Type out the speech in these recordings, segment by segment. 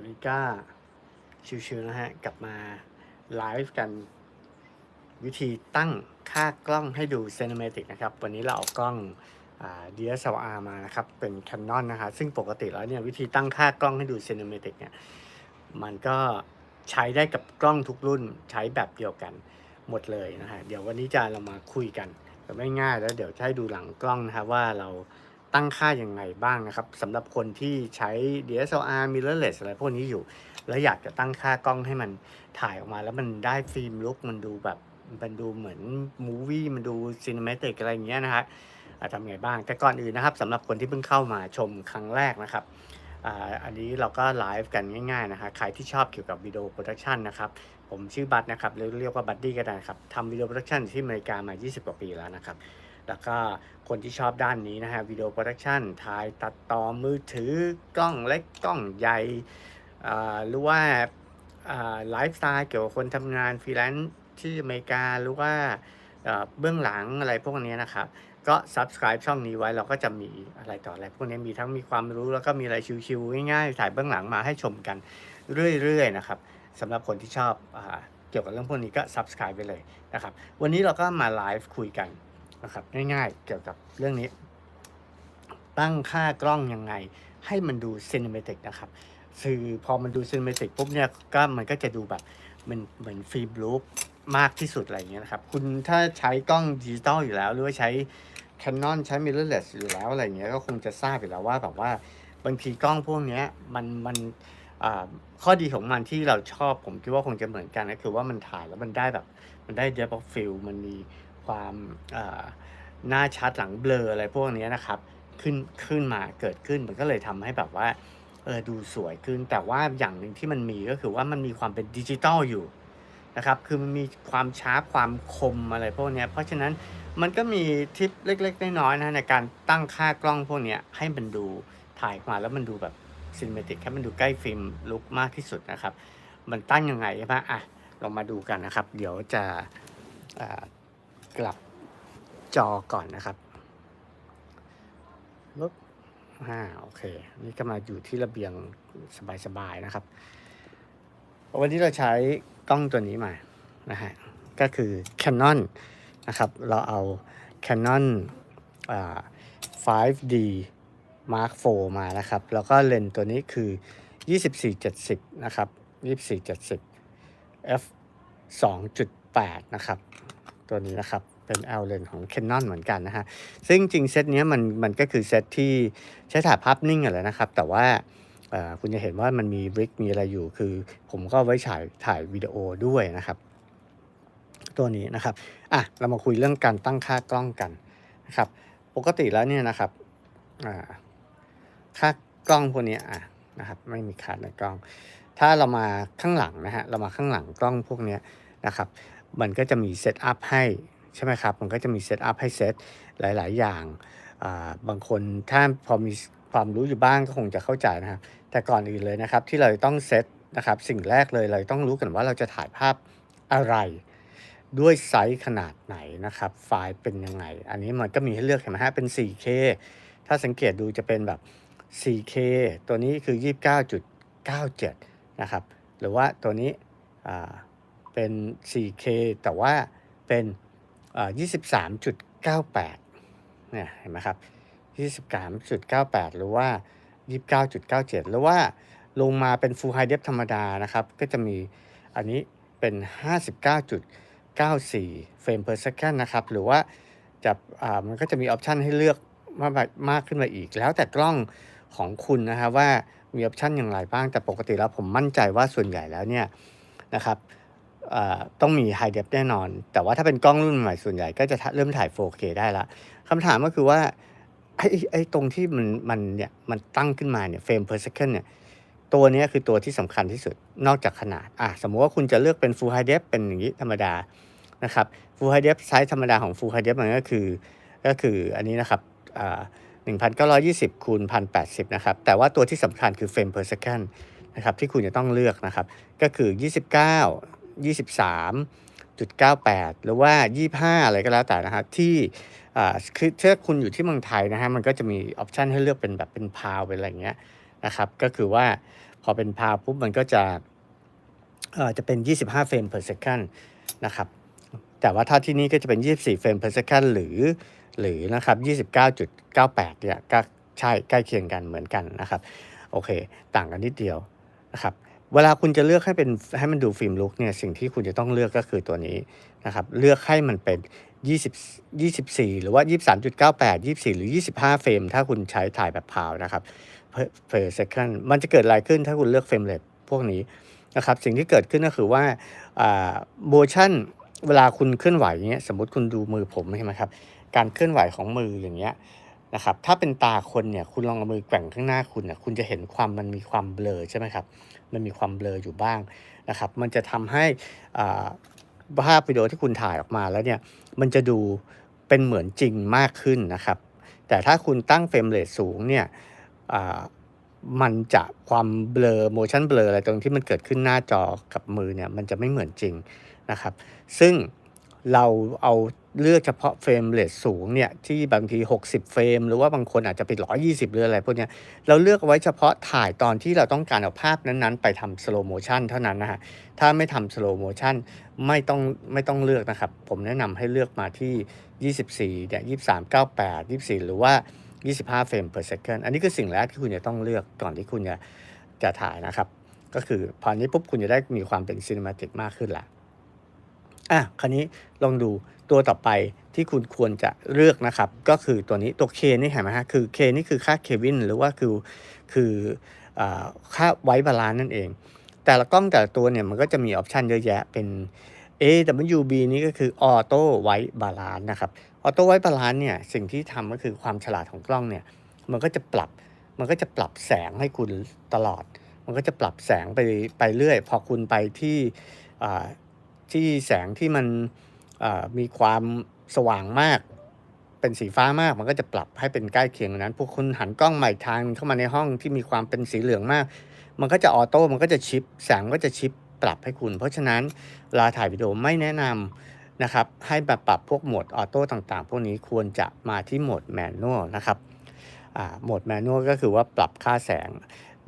วันนี้ก็ชิวๆนะฮะ กลับมาไลฟ์กัน วิธีตั้งค่ากล้องให้ดู Cinematic นะครับ วันนี้เราเอากล้องอ DSLR มานะครับ เป็น Canon นะฮะซึ่งปกติแล้วเนี่ยวิธีตั้งค่ากล้องให้ดู Cinematic เนี่ยมันก็ใช้ได้กับกล้องทุกรุ่นใช้แบบเดียวกันหมดเลยนะฮะเดี๋ยววันนี้จะเรามาคุยกันแบบไม่ง่ายแล้วเดี๋ยวจะให้ดูหลังกล้องนะครับว่าเรา ตั้งค่ายังไงบ้างนะครับสำหรับคนที่ใช้ DSLR mirrorless อะไรพวกนี้อยู่ แล้วอยากจะตั้งค่ากล้องให้มันถ่ายออกมา แล้วมันได้ฟิล์มลุกมันดูแบบมันดูเหมือนมูวี่มันดูซีนิเมติกอะไรอย่างเงี้ยนะฮะอะทำไงบ้าง แต่ก่อนอื่นนะครับสำหรับคนที่เพิ่งเข้ามาชมครั้งแรกนะครับอันนี้เราก็ไลฟ์กันง่ายๆนะฮะใครที่ชอบเกี่ยวกับวิดีโอโปรดักชันนะครับผมชื่อบัตนะครับหรือเรียกว่าบัตดี้ก็ได้ครับทำวิดีโอโปรดักชันที่อเมริกามา 20 กว่าปีแล้วนะครับ แล้วก็คนที่ชอบด้านนี้นะฮะวิดีโอโปรดักชันถ่ายตัดต่อมือถือกล้องเล็กกล้องใหญ่หรือว่าไลฟ์สไตล์เกี่ยวกับคนทำงานฟรีแลนซ์ที่อเมริกาหรือว่าเบื้องหลังอะไรพวกนี้นะครับ ก็ subscribe ช่องนี้ไว้เราก็จะมีอะไรต่ออะไรพวกนี้มีทั้งมีความรู้แล้วก็มีอะไรชิวๆง่ายๆถ่ายเบื้องหลังมาให้ชมกันเรื่อยๆนะครับสำหรับคนที่ชอบอเกี่ยวกับเรื่องพวกนี้ก็ subscribe ไปเลยนะครับ วันนี้เราก็มาไลฟ์คุยกัน นะครับง่ายๆ เกี่ยวกับเรื่องนี้ ตั้งค่ากล้องยังไง ให้มันดูซีนิเมติกนะครับคือพอมันดูซีนิเมติกปุ๊บเนี่ยก็มันก็จะดูแบบมันเหมือนฟิล์มลูปมากที่สุดอะไรอย่างเงี้ยนะครับคุณถ้าใช้กล้องดิจิตอลอยู่แล้ว หรือว่าใช้ Canon ใช้ mirrorless อยู่แล้วอะไรเงี้ยก็คงจะทราบอยู่แล้วว่าแบบว่าบางทีกล้องพวกนี้มันมันข้อดีของมันที่เราชอบผมคิดว่าคงจะเหมือนกันก็คือว่ามันถ่ายแล้วมันได้แบบ มันได้ depth of field มันมี ความหน้าชัดหลังเบลออะไรพวกนี้นะครับ ขึ้นขึ้นมาเกิดขึ้นมันก็เลยทำให้แบบว่าเออดูสวยขึ้น แต่ว่าอย่างหนึ่งที่มันมีก็คือว่ามันมีความเป็นดิจิตอลอยู่นะครับ คือมันมีความชาร์ปความคมอะไรพวกนี้เพราะฉะนั้นมันก็มีทิปเล็กๆน้อยๆนะในการตั้งค่ากล้องพวกนี้ให้มันดูถ่ายมาแล้วมันดูแบบซินเมติกให้มันดูใกล้ฟิล์มลุกมากที่สุดนะครับ มันตั้งยังไงใช่ไหมอะเรามาดูกันนะครับ เดี๋ยวจะ กลับจอก่อนนะครับลบอ่าโอเค นี่ก็มาอยู่ที่ระเบียงสบายๆนะครับ วันนี้เราใช้กล้องตัวนี้มานะฮะก็คือ Canon นะครับ เราเอา Canon อ่า 5D Mark IV มานะครับ แล้วก็เลนส์ตัวนี้คือ 2470 นะครับ 2470 f 2.8 นะครับ ตัวนี้นะครับเป็น L เลนส์ของ Canon เหมือนกันนะฮะซึ่งจริงเซตเนี้ยมันมันก็คือเซตที่ใช้ถ่ายภาพนิ่งอะแหละนะครับ แต่ว่าคุณจะเห็นว่ามันมีบริกมีอะไรอยู่ คือผมก็ไว้ถ่ายถ่ายวิดีโอด้วยนะครับ ตัวนี้นะครับอะเรามาคุยเรื่องการตั้งค่ากล้องกันนะครับ ปกติแล้วเนี่ยนะครับค่ากล้องพวกนี้อะนะครับไม่มีค่าในกล้อง ถ้าเรามาข้างหลังนะฮะเรามาข้างหลังกล้องพวกนี้นะครับ มันก็จะมีเซตอัพให้ใช่ไหมครับ มันก็จะมีเซตอัพให้เซตหลาย ๆ อย่างาบางคนถ้าพอมีความรู้อยู่บ้างก็คงจะเข้าใจนะครับ แต่ก่อนอื่นเลยนะครับที่เราต้องเซตนะครับสิ่งแรกเลยเราต้องรู้กันว่าเราจะถ่ายภาพอะไร ด้วยไซส์ขนาดไหนนะครับ ไฟล์เป็นยังไง อันนี้มันก็มีให้เลือกเห็นไหมฮะเป็น 4K ถ้าสังเกตดูจะเป็นแบบ 4K ตัวนี้คือ 29.97 นะครับ หรือว่าตัวนี้อ่า เป็น 4K แต่ว่าเป็นอ่า23.98เนี่ยเห็นไหมครับ 23.98 หรือว่า 29.97 หรือว่าลงมาเป็น Full High Def ธรรมดานะครับ ก็จะมีอันนี้เป็น 59.94 เฟรม per second นะครับ หรือว่าจะมันก็จะมีออปชันให้เลือกมากมากขึ้นมาอีก แล้วแต่กล้องของคุณนะครับว่ามีออปชันอย่างไรบ้าง แต่ปกติแล้วผมมั่นใจว่าส่วนใหญ่แล้วเนี่ยนะครับ ต้องมี High Def แน่นอน แต่ว่าถ้าเป็นกล้องรุ่นใหม่ส่วนใหญ่ก็จะเริ่มถ่าย 4K ได้ละคำถามก็คือว่าไอ้ไอ้ตรงที่มันมันเนี่ยมันตั้งขึ้นมาเนี่ยเฟรม per second เนี่ยตัวนี้คือตัวที่สำคัญที่สุดนอกจากขนาดอะสมมุติว่าคุณจะเลือกเป็น Full High Def เป็นอย่างนี้ธรรมดานะครับ Full High Def ไซส์ธรรมดาของ Full High Def มันก็คือก็คืออันนี้นะครับอ่า1920คูณ1080นะครับแต่ว่าตัวที่สำคัญคือเฟรม per second นะครับที่คุณจะต้องเลือกนะครับก็คือ 29 23.98 หรือว่า 25 อะไรก็แล้วแต่นะครับที่คือถ้าคุณอยู่ที่เมืองไทยนะฮะมันก็จะมีออปชันให้เลือกเป็นแบบเป็นพาวเป็นอะไรอย่างเงี้ยนะครับก็คือว่าพอเป็นพาวปุ๊บมันก็จะจะเป็น 25 เฟรม per second นะครับแต่ว่าถ้าที่นี่ก็จะเป็น 24 เฟรม per second หรือหรือนะครับ 29.98 เนี่ยก็ใช่ใกล้เคียงกันเหมือนกันนะครับ โอเค ต่างกันนิดเดียวนะครับ เวลาคุณจะเลือกให้เป็นให้มันดูฟิล์มลุกเนี่ยสิ่งที่คุณจะต้องเลือกก็คือตัวนี้นะครับเลือกให้มันเป็น 20 24 หรือว่า 23.98 24 หรือ 25 เฟรม ถ้าคุณใช้ถ่ายแบบพาวนะครับ per, second มันจะเกิดอะไรขึ้นถ้าคุณเลือกเฟรมเรทพวกนี้นะครับสิ่งที่เกิดขึ้นก็คือว่าโมชั่นเวลาคุณเคลื่อนไหวอย่างเงี้ยสมมติคุณดูมือผมใช่ไหมครับการเคลื่อนไหวของมืออย่างเงี้ย นะครับถ้าเป็นตาคนเนี่ยคุณลองเอามือแกว่งข้างหน้าคุณเนี่ยคุณจะเห็นความมันมีความเบลอใช่ไหมครับมันมีความเบลออยู่บ้างนะครับมันจะทำให้ภาพวิดีโอที่คุณถ่ายออกมาแล้วเนี่ยมันจะดูเป็นเหมือนจริงมากขึ้นนะครับ แต่ถ้าคุณตั้งเฟรมเรทสูงเนี่ยมันจะความเบลอ motion blur อะไรตรงที่มันเกิดขึ้นหน้าจอกับมือเนี่ยมันจะไม่เหมือนจริงนะครับ ซึ่งเราเอา เลือกเฉพาะเฟรมเรทสูงเนี่ยที่บางที 60 เฟรม หรือว่าบางคนอาจจะเป็น120หรืออะไรพวกนี้เราเลือกไว้เฉพาะถ่ายตอนที่เราต้องการเอาภาพนั้นๆ ไปทำ slow motion เท่านั้นนะฮะถ้าไม่ทำ slow motion ไม่ต้องไม่ต้องเลือกนะครับ ผมแนะนำให้เลือกมาที่ 24เนี่ย23 98 24 หรือว่า 25 เฟรม per second อันนี้คือสิ่งแรกที่คุณจะต้องเลือกก่อนที่คุณจะจะถ่ายนะครับ ก็คือพอนี้ปุ๊บคุณจะได้มีความเป็น cinematic มากขึ้นละ อะคราวนี้ลองดูตัวต่อไปที่คุณควรจะเลือกนะครับ ก็คือตัวนี้ตัว K นี่เห็นไหมฮะคือ K นี่คือค่าเควินหรือว่าคือคืออค่าไว้บาลานซ์นั่นเอง แต่ละกล้องแต่ละตัวเนี่ยมันก็จะมีออปชันเยอะแยะเป็น AWB นี่ก็คือออโต้ไว้บาลานซ์นะครับออโต้ไว้บาลานซ์เนี่ยสิ่งที่ทำก็คือความฉลาดของกล้องเนี่ยมันก็จะปรับมันก็จะปรับแสงให้คุณตลอด มันก็จะปรับแสงไปไปเรื่อย พอคุณไปที่ ที่แสงที่มันมีความสว่างมาก เป็นสีฟ้ามากมันก็จะปรับให้เป็นใกล้เคียงนั้น พวกคุณหันกล้องใหม่ทางเข้ามาในห้องที่มีความเป็นสีเหลืองมาก มันก็จะออโต้มันก็จะชิปแสงก็จะชิปปรับให้คุณ เพราะฉะนั้นเวลาถ่ายวิดีโอไม่แนะนำนะครับ ให้แบบปรับพวกโหมดออโต้ต่างๆ พวกนี้ควรจะมาที่โหมดแมนนวลนะครับโหมดแมนนวลก็คือว่าปรับค่าแสง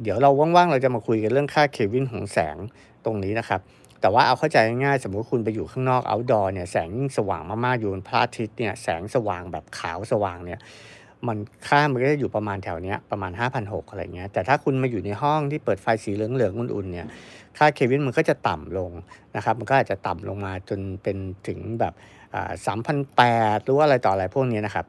เดี๋ยวเราว่างๆ เราจะมาคุยกันเรื่องค่าเควินของแสงตรงนี้นะครับ แต่ว่าเอาเข้าใจง่ายๆสมมติคุณไปอยู่ข้างนอกเอาดอร์เนี่ยแสงสว่างมากๆอยู่บนพระอาทิตย์เนี่ยแสงสว่างแบบขาวสว่างเนี่ยมันค่ามันก็จะอยู่ประมาณแถวเนี้ยประมาณ 5,600อะไรเงี้ยแต่ถ้าคุณมาอยู่ในห้องที่เปิดไฟสีเหลืองๆอุ่นๆเนี่ยค่าเควินมันก็จะต่ำลงนะครับมันก็อาจจะต่ำลงมาจนเป็นถึงแบบสามพันแปดหรือว่าอะไรต่ออะไรพวกนี้นะครับ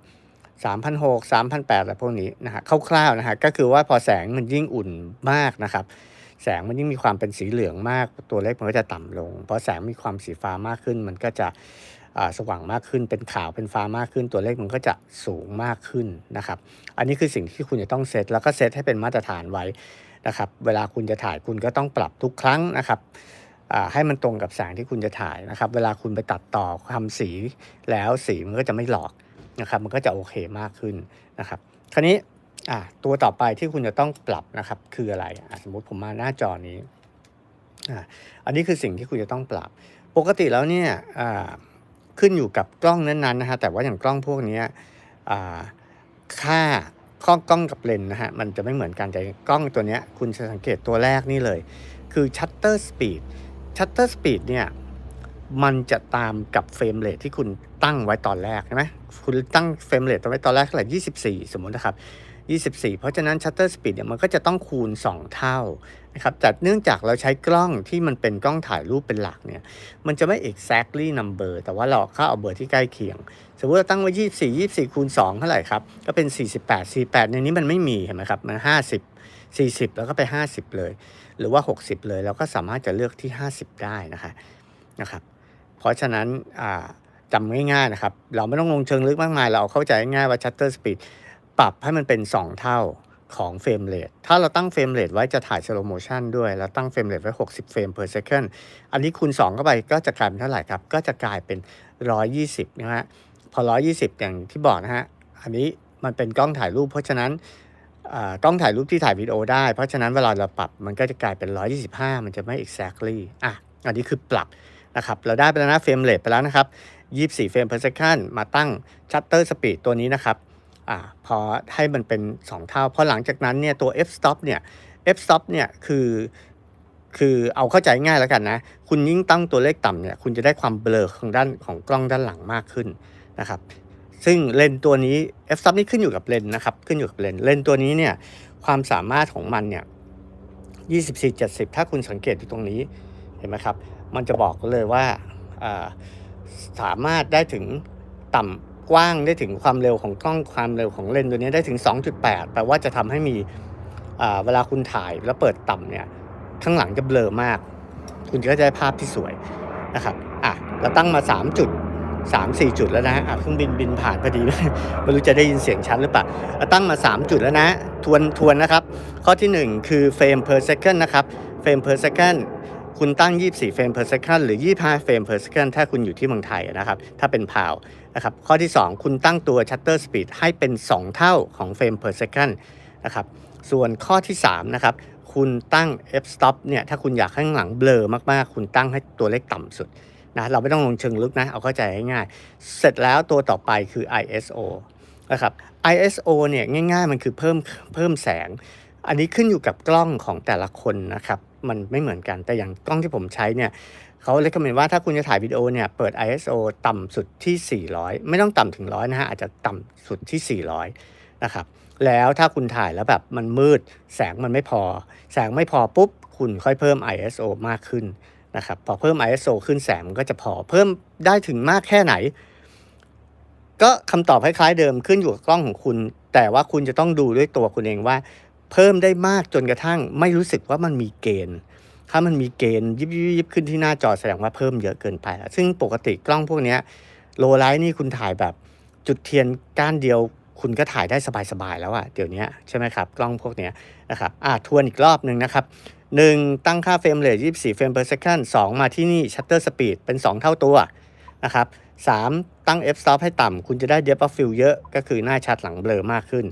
สามพันหกสามพันแปดอะไรพวกนี้นะฮะคร่าวๆนะฮะก็คือว่าพอแสงมันยิ่งอุ่นมากนะครับแสงมันยิ่งมีความเป็นสีเหลืองมาก ตัวเลขมันก็จะต่ำลง เพอแสงมีความสีฟ้ามากขึ้น มันก็จะสว่างมากขึ้น เป็นขาวเป็นฟ้ามากขึ้น ตัวเลขมันก็จะสูงมากขึ้นนะครับ อันนี้คือสิ่งที่คุณจะต้องเซตแล้วก็เซตให้เป็นมาตรฐานไว้นะครับ เวลาคุณจะถ่ายคุณก็ต้องปรับทุกครั้งนะครับให้มันตรงกับแสงที่คุณจะถ่ายนะครับ เวลาคุณไปตัดต่อทำสีแล้วสีมันก็จะไม่หลอก นะครับมันก็จะโอเคมากขึ้นนะครับคราวนี้ตัวต่อไปที่คุณจะต้องปรับนะครับคืออะไรสมมติผมมาหน้าจอนี้อันนี้คือสิ่งที่คุณจะต้องปรับ ปกติแล้วเนี่ยขึ้นอยู่กับกล้องนั้นๆนะฮะแต่ว่าอย่างกล้องพวกนี้ค่าข้อกล้องกับเลนนะฮะมันจะไม่เหมือนกันแต่กล้องตัวนี้คุณจะสังเกตตัวแรกนี่เลย คือชัตเตอร์สปีดชัตเตอร์สปีดเนี่ยมันจะตามกับเฟรมเรทที่คุณตั้งไว้ตอนแรกใช่ไหม คุณตั้งเฟรมเรทไว้ตอนแรกเท่าไหร่24 สมมตินะครับ24 เพราะฉะนั้นชัตเตอร์สปีดเนี่ยมันก็จะต้องคูณ 2 เท่านะครับแต่เนื่องจากเราใช้กล้องที่มันเป็นกล้องถ่ายรูปเป็นหลักเนี่ยมันจะไม่ exactly number แต่ว่าเราเข้าเอาเบอร์ที่ใกล้เคียง สมมติเราตั้งไว้ 24 24 คูณ 2 เท่าไหร่ครับ ก็เป็น 48 48 ในนี้มันไม่มีเห็นไหมครับ มัน 50 40 แล้วก็ไป 50 เลย หรือว่า 60 เลยเราก็สามารถจะเลือกที่ 50 ได้นะคะนะครับเพราะฉะนั้น จำง่ายๆนะครับ เราไม่ต้องลงเชิงลึกมากมาย เราเข้าใจง่ายว่า shutter speed ปรับให้มันเป็น 2 เท่าของเฟรมเรท ถ้าเราตั้งเฟรมเรทไว้จะถ่ายสโลโมชันด้วย เราตั้งเฟรมเรทไว้ 60 เฟรม per second อันนี้คูณ 2 เข้าไปก็จะกลายเป็นเท่าไหร่ครับ ก็จะกลายเป็น 120 นะฮะ พอ 120 อย่างที่บอกนะฮะ อันนี้มันเป็นกล้องถ่ายรูป เพราะฉะนั้นกล้องถ่ายรูปที่ถ่ายวิดีโอได้ เพราะฉะนั้นเวลาเราปรับมันก็จะกลายเป็น 125 มันจะไม่ exactly อะ อันนี้คือปรับนะครับ เราได้ไปแล้วนะเฟรมเรทไปแล้วนะครับ 24เฟรม per second มาตั้ง shutter speed ตัวนี้นะครับอพอให้มันเป็น 2 เท่า พอหลังจากนั้นเนี่ยตัว f stop เนี่ย f stop เนี่ยคือคือเอาเข้าใจง่ายแล้วกันนะ คุณยิ่งตั้งตัวเลขต่ำเนี่ย คุณจะได้ความเบลอของด้านของกล้องด้านหลังมากขึ้นนะครับ ซึ่งเลนตัวนี้ f stop นี่ขึ้นอยู่กับเลนนะครับ ขึ้นอยู่กับเลนเลนตัวนี้เนี่ย ความสามารถของมันเนี่ย24 70 ถ้าคุณสังเกตอยู่ตรงนี้ เห็นไหมครับ มันจะบอกเลยว่าอ่า สามารถได้ถึงต่ำกว้างได้ถึงความเร็วของกล้องความเร็วของเลนส์ตัวนี้ได้ถึง 2.8 แปลว่าจะทำให้มีเวลาคุณถ่ายแล้วเปิดต่ำเนี่ยข้างหลังจะเบลอมาก คุณก็จะได้ภาพที่สวยนะครับอะเราตั้งมา 3 จุด 3 4 จุดแล้วนะอะเครื่องบินบินผ่านพอดีไม่รู้จะได้ยินเสียงชัดหรือเปล่าตั้งมา 3 จุดแล้วนะ ทวนทวนนะครับ ข้อทีหนึ่1 คือเฟรม per second นะครับเฟรม per second คุณตั้ง 24 เฟรม per second หรือ 25 เฟรม per second ถ้าคุณอยู่ที่เมืองไทยนะครับ ถ้าเป็นพาวนะครับ ข้อที่ 2 คุณตั้งตัว shutter speed ให้เป็น 2 เท่าของเฟรม per second นะครับ ส่วนข้อที่3นะครับ คุณตั้ง f stop เนี่ย ถ้าคุณอยากให้หลังเบลอมากๆ คุณตั้งให้ตัวเลขต่ำสุดนะ เราไม่ต้องลงเชิงลึกนะ เอาเข้าใจง่ายๆ เสร็จแล้วตัวต่อไปคือ ISO นะครับ ISO เนี่ยง่ายๆ มันคือเพิ่มเพิ่มแสง อันนี้ขึ้นอยู่กับกล้องของแต่ละคนนะครับ มันไม่เหมือนกันแต่อย่างกล้องที่ผมใช้เนี่ยเขาเลยคอมเมนว่าถ้าคุณจะถ่ายวิดีโอเนี่ยเปิด ISO ต่ำสุดที่ 400 ไม่ต้องต่ำถึงร้อยนะฮะอาจจะต่ำสุดที่ 400 นะครับแล้วถ้าคุณถ่ายแล้วแบบมันมืด แสงมันไม่พอ แสงไม่พอปุ๊บ คุณค่อยเพิ่ม ISO มากขึ้นนะครับพอเพิ่ม ISO ขึ้นแสงมันก็จะพอเพิ่มได้ถึงมากแค่ไหน ก็คำตอบคล้ายๆเดิมขึ้นอยู่กับกล้องของคุณ แต่ว่าคุณจะต้องดูด้วยตัวคุณเองว่า เพิ่มได้มากจนกระทั่ง ไม่รู้สึกว่ามันมีเกณฑ์ ถ้ามันมีเกณฑ์ยิบยิบยิบขึ้นที่หน้าจอแสดงว่าเพิ่มเยอะเกินไปแล้วซึ่งปกติกล้องพวกนี้โลไลท์นี่คุณถ่ายแบบจุดเทียนก้านเดียวคุณก็ถ่ายได้สบายๆแล้วอะเดี๋ยวนี้ใช่ไหมครับ กล้องพวกนี้นะครับอะทวนอีกรอบหนึ่งนะครับ 1. ตั้งค่าเฟรมเรท24เฟรม per second 2 มาที่นี่ shutter speed เป็น 2 เท่าตัวนะครับ 3. ตั้ง f stop ให้ต่ำคุณจะได้ depth of field เยอะก็คือหน้าชัดหลังเบลอมากขึ้น